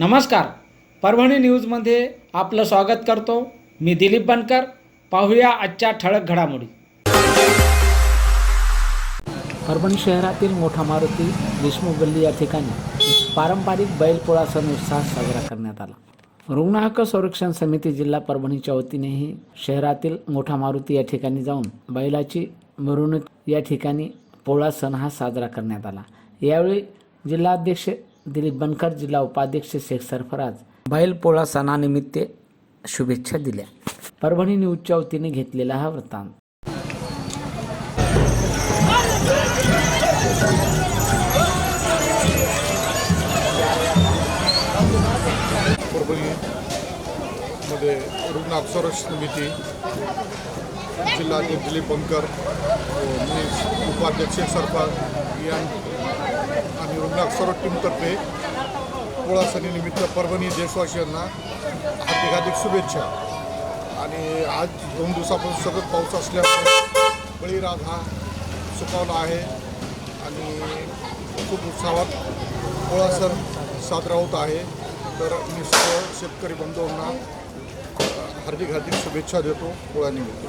नमस्कार. परभणी न्यूजमध्ये आपलं स्वागत करतो. मी दिलीप बनकर. पाहूया आजच्या ठळक घडामोडी. परभणी शहरातील मोठा मारुती देशमुख गल्ली या ठिकाणी पारंपरिक बैलपोळा सण उत्साहात साजरा करण्यात आला. रुग्ण हक्क संरक्षण समिती जिल्हा परभणीच्या वतीनेही शहरातील मोठा मारुती या ठिकाणी जाऊन बैलाची मिरवणूक या ठिकाणी पोळा सण हा साजरा करण्यात आला. यावेळी जिल्हाध्यक्ष दिलीप बनकर जिल्हा उपाध्यक्ष शेख सरफराज. बैलपोळा सणानिमित्त शुभेच्छा दिल्या. परभणी न्यूजच्या वतीने घेतलेला हा वृत्तांत. परभणीमध्ये रुग्ण अक्षरक्ष समिती जिल्हा दिलीप बनकर मी उपाध्यक्ष सरकार आणि रुग्ण अक्षरक टीमतर्फे पोळा सणीनिमित्त परभणी देशवासियांना हार्दिक हार्दिक शुभेच्छा. आणि आज दोन दिवसापासून सतत पाऊस असल्यामुळे बळीराज हा सुकावला आहे आणि खूप उत्साहात पोळा सण साजरा होत आहे. तर मी सर्व शेतकरी बंधूंना हार्दिक हार्दिक शुभेच्छा देतो पोळ्यानिमित्त